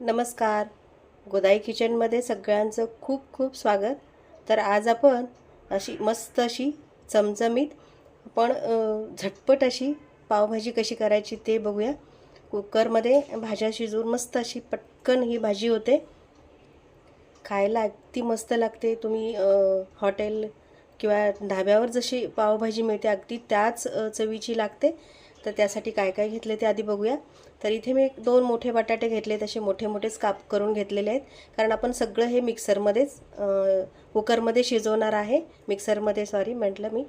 नमस्कार. गोदाई किचनमध्ये सगळ्यांचं खूप खूप स्वागत. तर आज आपण अशी मस्त अशी चमचमीत पण झटपट अशी पावभाजी कशी करायची ते बघूया. कुकरमध्ये भाज्या शिजवून मस्त अशी पटकन ही भाजी होते. खायला अगदी मस्त लागते. तुम्ही हॉटेल किंवा ढाब्यावर जशी पावभाजी मिळते अगदी त्याच चवीची लागते. तर त्यासाठी काय काय घेतले ते आधी बघूया. तर इथे मी एक दोन मोठे बटाटे घेतले तसे मोठे मोठेच काप करून घेतलेले आहेत. कारण आपण सगळं हे मिक्सरमध्येच कुकरमध्ये शिजवणार आहे. मिक्सरमध्ये सॉरी म्हटलं मी.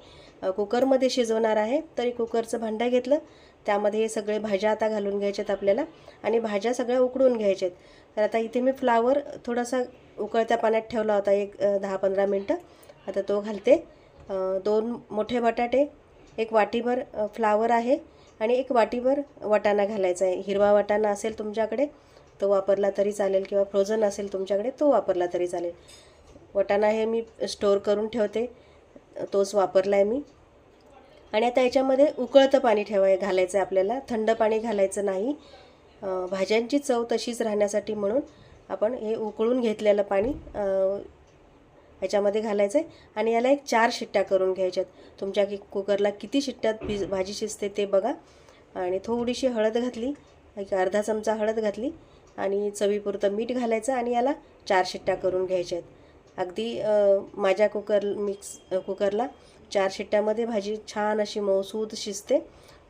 कुकरमध्ये शिजवणार आहे. तरी कुकरचं भांडं घेतलं. त्यामध्ये हे सगळे भाज्या आता घालून घ्यायच्यात आपल्याला. आणि भाज्या सगळ्या उकडून घ्यायच्यात तर आता इथे मी फ्लावर थोडासा उकळत्या पाण्यात ठेवला होता एक दहा पंधरा मिनटं. आता तो घालते. दोन मोठे बटाटे एक वाटीभर फ्लावर आहे. आणि एक वाटीभर वाटाणा घालायचा आहे. हिरवा वाटाणा असेल तुमच्याकडे तो वापरला तरी चालेल किंवा फ्रोझन असेल तुमच्याकडे तो वापरला तरी चालेल. वटाणा हे मी स्टोअर करून ठेवते. तोच वापरला आहे मी. आणि आता याच्यामध्ये उकळतं पाणी ठेवाय घालायचं आहे आपल्याला. थंड पाणी घालायचं नाही. भाज्यांची चव तशीच राहण्यासाठी म्हणून आपण हे उकळून घेतलेलं पाणी ह्याच्यामध्ये घालायचं आहे आणि याला एक चार शिट्ट्या करून घ्यायच्यात. तुमच्या की कुकरला किती शिट्ट्यात भिज भाजी शिजते ते बघा. आणि थोडीशी हळद घातली. एक अर्धा चमचा हळद घातली. आणि चवीपुरतं मीठ घालायचं आणि याला चार शिट्ट्या करून घ्यायच्या आहेत अगदी माझ्या कुकर मिक्स कुकरला चार शिट्ट्यामध्ये भाजी छान अशी मौसूद शिजते.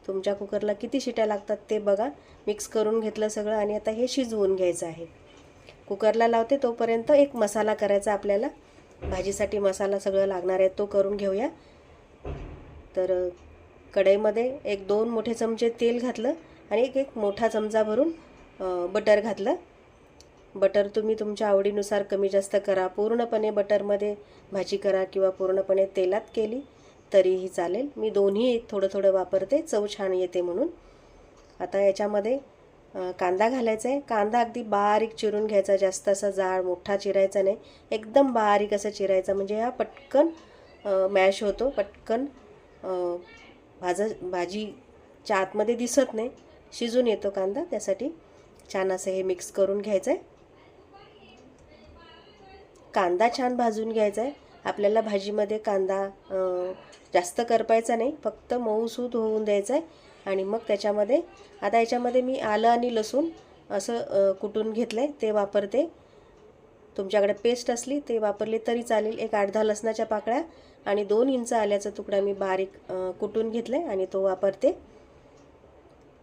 तुमच्या कुकरला किती शिट्ट्या लागतात ते बघा. मिक्स करून घेतलं सगळं आणि आता हे शिजवून घ्यायचं आहे. कुकरला लावते तोपर्यंत एक मसाला करायचा आपल्याला. भाजीसाठी मसाला सगळं लागणार आहे तो करून घेऊया. तर कढईमध्ये एक दोन मोठे चमचे तेल घातलं आणि एक एक मोठा चमचा भरून बटर घातलं. बटर तुम्ही तुमच्या आवडीनुसार कमी जास्त करा. पूर्णपणे बटरमध्ये भाजी करा किंवा पूर्णपणे तेलात केली तरीही चालेल. मी दोन्ही थोडं थोडं वापरते. चव छान येते म्हणून. आता याच्यामध्ये कांदा घालायचा आहे. कांदा अगदी बारीक चिरून घ्यायचा जास्त असा जाड मोठा चिरायचा नाही. एकदम बारीक असं चिरायचा म्हणजे हा पटकन मॅश होतो. पटकन भाजा भाजीच्या आतमध्ये दिसत नाही. शिजून येतो कांदा. त्यासाठी छान असं हे मिक्स करून घ्यायचं आहे. कांदा छान भाजून घ्यायचा आहे. आपल्याला भाजीमध्ये कांदा जास्त करपायचा नाही. फक्त मऊसूद होऊन द्यायचा आहे. आणि मग त्याच्यामध्ये आता याच्यामध्ये मी आलं आणि लसूण असं कुटून घेतलं आहे ते वापरते. तुमच्याकडे पेस्ट असली ते वापरली तरी चालेल. एक आठ दहा लसणाच्या पाकळ्या आणि दोन इंच आल्याचा तुकडा मी बारीक कुटून घेतला आहे आणि तो वापरते.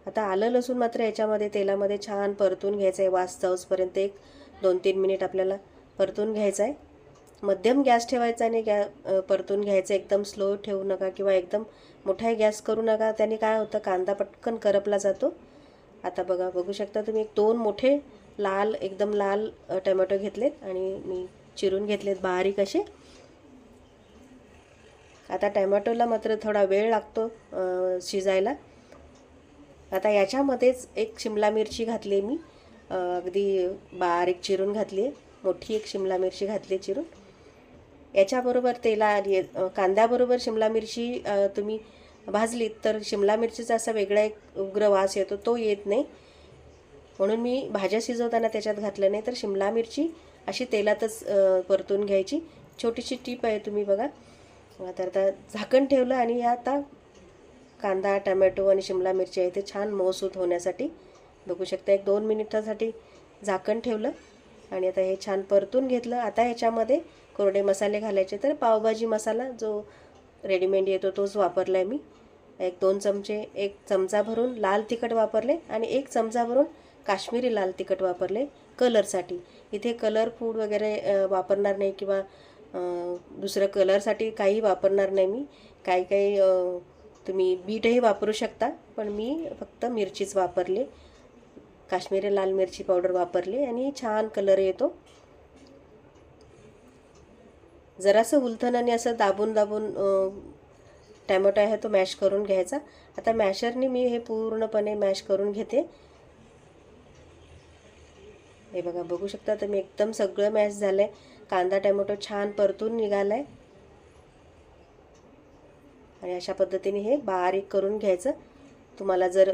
आता आलं लसूण मात्र याच्यामध्ये तेलामध्ये छान परतून घ्यायचं आहे वास जाऊसपर्यंत एक दोन तीन मिनिट आपल्याला परतून घ्यायचं आहे मध्यम गॅस ठेवायचा आणि गॅ परतून घ्यायचं. एकदम स्लो ठेवू नका किंवा एकदम मोठा गॅस करू नका. त्याने काय होतं कांदा पटकन करपला जातो. आता बघा बघू शकता तुम्ही एक दोन मोठे लाल एकदम लाल टमॅटो घेतलेत आणि मी चिरून घेतलेत बारीक असे. आता टमॅटोला मात्र थोडा वेळ लागतो शिजायला. आता याच्यामध्येच एक शिमला मिरची घातली मी. अगदी बारीक चिरून घातली आहे मोठी एक शिमला मिरची घातली चिरून. याच्याबरोबर तेला अ, कांद्याबरोबर शिमला मिरची तुम्ही भाजलीत तर शिमला मिरचीचा असा वेगळा एक उग्र वास येतो तो येत नाही. म्हणून मी भाज्या शिजवताना त्याच्यात घातलं नाही तर शिमला मिरची अशी तेलातच परतून घ्यायची. छोटीशी टीप आहे तुम्ही बघा. तर आता झाकण ठेवलं आणि ह्या आता कांदा टमॅटो आणि शिमला मिरची आहे ते छान मऊसूत होण्यासाठी. बघू शकता एक दोन मिनिटासाठी झाकण ठेवलं आणि आता हे छान परतून घेतलं. आता ह्याच्यामध्ये कोरडे मसाले घालायचे तर पावभाजी मसाला जो रेडीमेड येतो तोच वापरला आहे मी. एक दोन चमचे एक चमचा भरून लाल तिखट वापरले आणि एक चमचा भरून काश्मीरी लाल तिखट वापरले कलरसाठी. इथे कलर फूड वगैरे वापरणार नाही किंवा दुसरं कलरसाठी काही वापरणार नाही मी. काही काही तुम्ही बीटही वापरू शकता पण मी फक्त मिरचीच वापरले. काश्मीरी लाल मिरची पावडर वापरली आणि छान कलर येतो. जरासं उलथनाने असं दाबून दाबून टॅमॅटो आहे तो मॅश करून घ्यायचा. आता मॅशरने मी हे पूर्णपणे मॅश करून घेते. हे बघा बघू शकता तुम्ही एकदम सगळं मॅश झालं आहे कांदा टॅमॅटो छान परतून निघाला आहे आणि अशा पद्धतीने हे बारीक करून घ्यायचं. तुम्हाला जर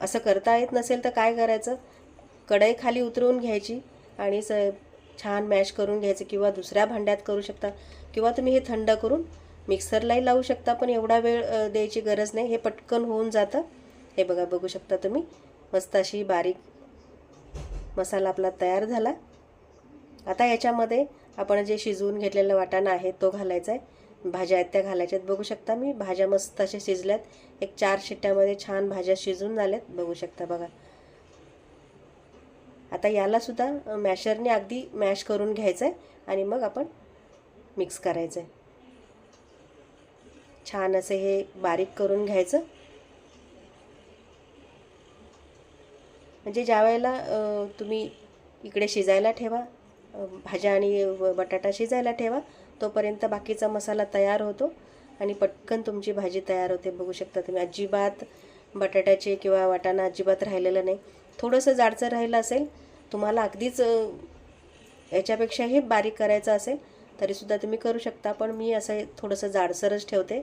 असं करता येत नसेल तर काय करायचं? कढई खाली उतरवून घ्यायची आणि स छान मॅश करून घ्यायचं किंवा दुसऱ्या भांड्यात करू शकता किंवा तुम्ही हे थंड करून मिक्सरलाही लावू शकता पण एवढा वेळ द्यायची गरज नाही. हे पटकन होऊन जातं. हे बघा बघू शकता तुम्ही. मस्त अशी बारीक मसाला आपला तयार झाला. आता याच्यामध्ये आपण जे शिजवून घेतलेला वाटाणा आहे तो घालायचा आहे भाज्या आहेत त्या घालायच्या आहेत. बघू शकता मी. भाज्या मस्त अशा शिजल्यात. एक चार शिट्ट्यामध्ये छान भाज्या शिजून झाल्यात. बघू शकता बघा. आता यालासुद्धा मॅशरने अगदी मॅश करून घ्यायचं आहे आणि मग आपण मिक्स करायचं आहे छान असे हे बारीक करून घ्यायचं. म्हणजे ज्या वेळेला तुम्ही इकडे शिजायला ठेवा भाज्या आणि व- बटाटा शिजायला ठेवा तोपर्यंत बाकीचा मसाला तयार होतो आणि पटकन तुमची भाजी तयार होते. बघू शकता तुम्ही अजिबात बटाट्याचे किंवा वाटाणा अजिबात राहिलेलं नाही. थोडंसं जाडचं राहिलं असेल तुम्हाला अगदीच याच्यापेक्षाही बारीक करायचं असेल तरीसुद्धा तुम्ही करू शकता पण मी असं थोडंसं जाडसरच ठेवते.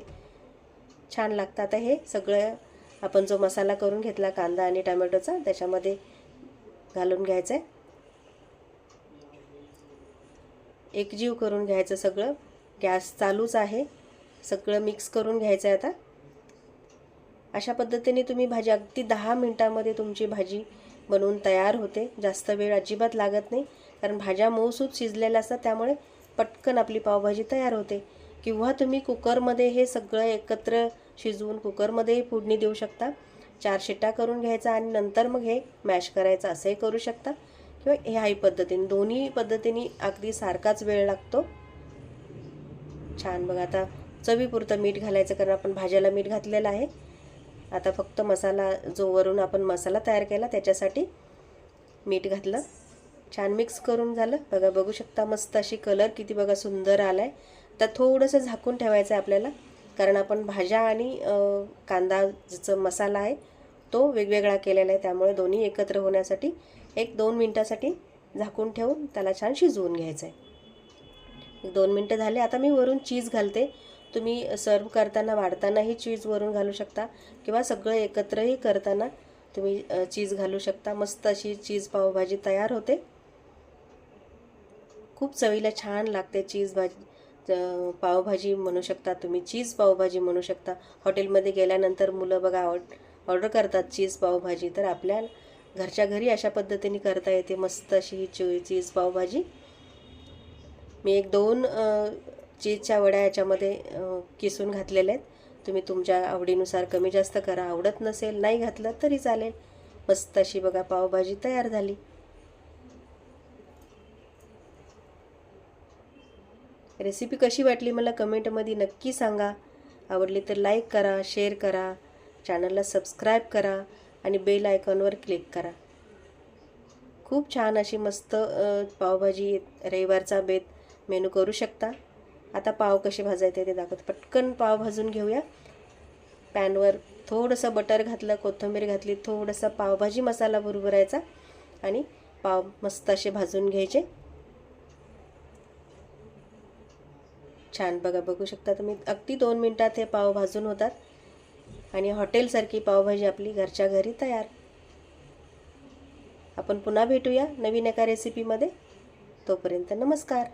छान लागतं. आता हे सगळं आपण जो मसाला करून घेतला कांदा आणि टमॅटोचा त्याच्यामध्ये घालून घ्यायचं आहे. एकजीव करून घ्यायचं सगळं. गॅस चालूच आहे. सगळं मिक्स करून घ्यायचं आहे आता. अशा पद्धतीने तुम्ही भाजी अगदी दहा मिनटामध्ये तुमची भाजी बनवून तयार होते. जास्त वेळ अजिबात लागत नाही कारण भाज्या मऊसूत शिजलेल्या असतात त्यामुळे पटकन आपली पावभाजी तयार होते. किंवा तुम्ही कुकरमध्ये हे सगळं एकत्र शिजवून कुकरमध्येही फोडणी देऊ शकता. चार शिट्टा करून घ्यायचा आणि नंतर मग हे मॅश करायचं असंही करू शकता. किंवा ह्याही पद्धतीने दोन्ही पद्धतीने अगदी सारखाच वेळ लागतो. छान बघा आता चवीपुरतं मीठ घालायचं कारण आपण भाज्याला मीठ घातलेलं आहे. आता फक्त मसाला जो वरून आपण मसाला तयार केला त्याच्यासाठी मीठ घातलं. छान मिक्स करून झालं. बघा बघू शकता मस्त अशी कलर किती बघा सुंदर आला आहे तर थोडंसं झाकून ठेवायचं आहे आपल्याला कारण आपण भाज्या आणि कांदाचा कांदा ज्याचा मसाला आहे तो वेगवेगळा केलेला आहे. त्यामुळे दोन्ही एकत्र होण्यासाठी एक दोन मिनटासाठी झाकून ठेवून त्याला छान शिजवून घ्यायचं आहे दोन मिनटं झाले. आता मी वरून चीज घालते. तुम्ही सर्व करताना वाढतानाही चीज वरून घालू शकता किंवा सगळं एकत्रही करताना तुम्ही चीज घालू शकता. मस्त अशी चीज पावभाजी तयार होते. खूप चवीला छान लागते चीज भाजी पावभाजी म्हणू शकता तुम्ही चीज पावभाजी म्हणू शकता. हॉटेलमध्ये गेल्यानंतर मुलं बघा ऑर्ड ऑर्डर करतात चीज पावभाजी तर आपल्या घरच्या घरी अशा पद्धतीने करता येते. मस्त अशी ही चीज पावभाजी. मी एक दोन चीजच्या वड्या याच्यामध्ये किसून घातलेल्या आहेत. तुम्ही तुमच्या आवडीनुसार कमी जास्त करा. आवडत नसेल नाही घातलं तरी चालेल. मस्त अशी बघा पावभाजी तयार झाली. रेसिपी कशी वाटली मला कमेंटमध्ये नक्की सांगा. आवडली तर लाईक करा शेअर करा चॅनलला सबस्क्राईब करा आणि बेल आयकॉनवर क्लिक करा. खूप छान अशी मस्त पावभाजी रविवारचा बेत मेनू करू शकता. आता पाव कसे भाजायचे ते दाखवते. पटकन पाव भाजून घेऊया. पॅनवर थोडंसं बटर घातलं कोथिंबीर घातली थोडंसं पावभाजी मसाला भरभरायचा आणि पाव मस्त असे भाजून घ्यायचे. छान बघा बघू शकता तुम्ही. अगदी दोन मिनटात हे पाव भाजून होतात. आणि हॉटेलसारखी पावभाजी आपली घरच्या घरी तयार. आपण पुन्हा भेटूया नवीन एका रेसिपीमध्ये तोपर्यंत नमस्कार.